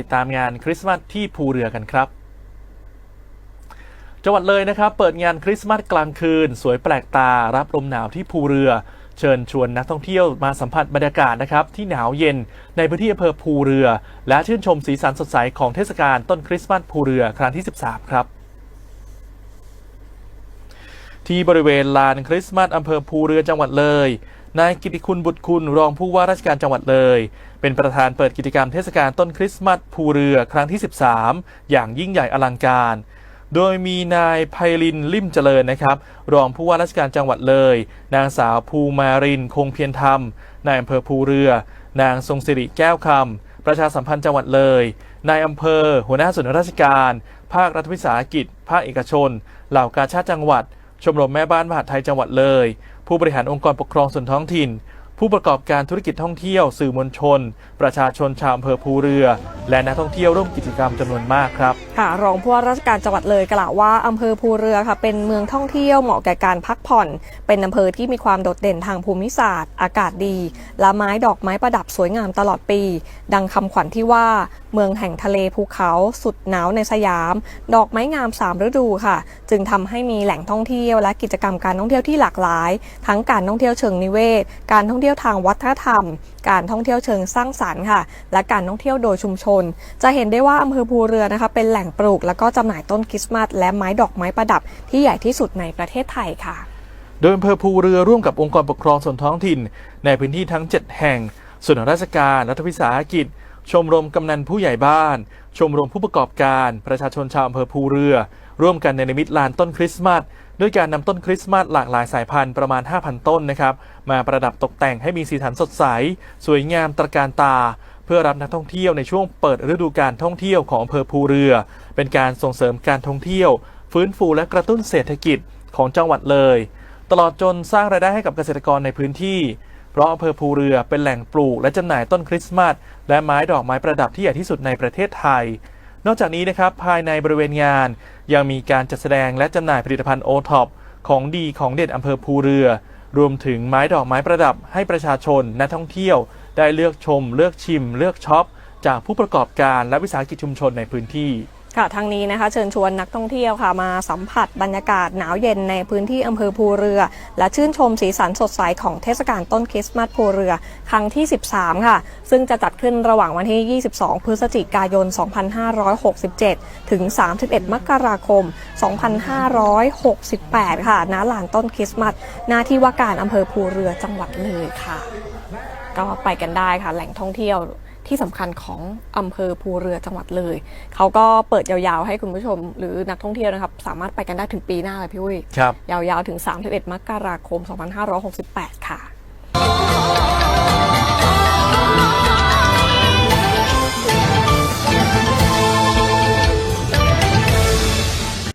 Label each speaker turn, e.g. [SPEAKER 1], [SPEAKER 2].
[SPEAKER 1] ติดตามงานคริสต์มาสที่ภูเรือกันครับ จังหวัดเลยนะครับ เปิดงานคริสต์มาสกลางคืน สวยแปลกตารับลมหนาวที่ภูเรือ เชิญชวนนักท่องเที่ยวมาสัมผัสบรรยากาศนะครับที่หนาวเย็นในพื้นที่อำเภอภูเรือ และชื่นชมสีสันสดใสของเทศกาลต้นคริสต์มาสภูเรือครั้งที่ 13 ครับที่บริเวณลานคริสต์มาสอำเภอภูเรือจังหวัดเลย นายกิติคุณบุตรคุณรองผู้ว่าราชการจังหวัดเลย เป็นประธานเปิดกิจกรรมเทศกาลต้นคริสต์มาสภูเรือครั้งที่ 13 อย่างยิ่งใหญ่อลังการ โดยมีนายไพลินลิมเจริญนะครับ รองผู้ว่าราชการจังหวัดเลย นางสาวภูมารินคงเพียรธรรมนายอำเภอภูเรือ นางทรงสิริแก้วคำประชาสัมพันธ์จังหวัดเลยนายอำเภอ หัวหน้าส่วนราชการ ภาครัฐวิสาหกิจ ภาคเอกชน เหล่ากาชาติจังหวัด ชมรมแม่บ้านมหาดไทยจังหวัดเลย ผู้บริหารองค์กรปกครองส่วนท้องถิ่น ผู้ประกอบการธุรกิจท่องเที่ยวสื่อมวลชน ประชาชนชาวอำเภอภูเรือ และนักท่องเที่ยวร่วมกิจกรรมจำนวนมากครับ
[SPEAKER 2] ค่ะรองผู้ว่าราชการจังหวัดเลยกล่าวว่าอำเภอภูเรือค่ะเป็นเมืองท่องเที่ยวเหมาะแก่การพักผ่อน เป็นอำเภอที่มีความโดดเด่นทางภูมิศาสตร์ อากาศดีและไม้ดอกไม้ประดับสวยงามตลอดปี ดังคำขวัญที่ว่า เมืองแห่งทะเลภูเขาสุดหนาวในสยาม ดอกไม้งามสามฤดูค่ะ จึงทำให้มีแหล่งท่องเที่ยวและกิจกรรมการท่องเที่ยวที่หลากหลาย ทั้งการท่องเที่ยวเชิงนิเวศ การท่องเที่ยวทางวัฒนธรรม การท่องเที่ยวเชิงสร้างสรรค์ค่ะ และการท่องเที่ยวโดยชุมชน จะเห็นได้ว่าอำเภอภูเรือนะคะ เป็นแหล่งปลูกและก็จำหน่ายต้นคริสต์มาสและไม้ดอกไม้ประดับ ที่ใหญ่ที่สุดในประเทศไทยค่ะ
[SPEAKER 1] โดยอำเภอภูเรือร่วมกับองค์กรปกครองส่วนท้องถิ่น ในพื้นที่ทั้ง 7 แห่งส่วนราชการรัฐวิสาหกิจ ชมรมกำนันผู้ใหญ่บ้าน ชมรมผู้ประกอบการ ประชาชนชาวอำเภอภูเรือ ร่วมกันในนิมิตลานต้นคริสต์มาสด้วยการนำต้นคริสต์มาสหลากหลายสายพันธุ์ประมาณ 5,000 ต้นนะครับมาประดับตกแต่งให้มีสีสันสดใส สวยงามตระการตา เพื่อรับนักท่องเที่ยวในช่วงเปิดฤดูการท่องเที่ยวของอำเภอภูเรือ เป็นการส่งเสริมการท่องเที่ยว ฟื้นฟูและกระตุ้นเศรษฐกิจของจังหวัดเลย ตลอดจนสร้างรายได้ให้กับเกษตรกรในพื้นที่ เพราะอำเภอภูเรือเป็นแหล่งปลูกและจำหน่ายต้นคริสต์มาสและไม้ดอกไม้ประดับที่ใหญ่ที่สุดในประเทศไทย นอกจากนี้นะครับภายในบริเวณงาน ยังมีการจัดแสดงและจำหน่ายผลิตภัณฑ์โอท็อปของดีของเด็ดอำเภอภูเรือ รวมถึงไม้ดอกไม้ประดับให้ประชาชนนักท่องเที่ยว ได้เลือกชม เลือกชิม เลือกช็อป จากผู้ประกอบการและวิสาหกิจชุมชนในพื้นที่
[SPEAKER 2] ค่ะทางนี้นะคะเชิญชวนนักท่องเที่ยวค่ะมาสัมผัสบรรยากาศหนาวเย็นในพื้นที่อำเภอภูเรือ และชื่นชมสีสันสดใสของเทศกาลต้นคริสต์มาสภูเรือ ครั้งที่ 13 ค่ะ ซึ่งจะจัดขึ้นระหว่างวันที่ 22 พฤศจิกายน 2567 ถึง 31 มกราคม 2568 ค่ะณลานต้นคริสต์มาสหน้าที่ว่าการอำเภอภูเรือจังหวัดเลยค่ะ ก็ไปกันได้ค่ะแหล่งท่องเที่ยว ที่สำคัญของอำเภอภูเรือจังหวัดเลย เขาก็เปิดยาวๆ ให้คุณผู้ชม หรือนักท่องเที่ยวนะครับ สามารถไปกันได้ถึงปีหน้าเลยพี่อุ้ย
[SPEAKER 1] ครับ
[SPEAKER 2] ยาวๆถึง 31 มกราคม 2568 ค่ะ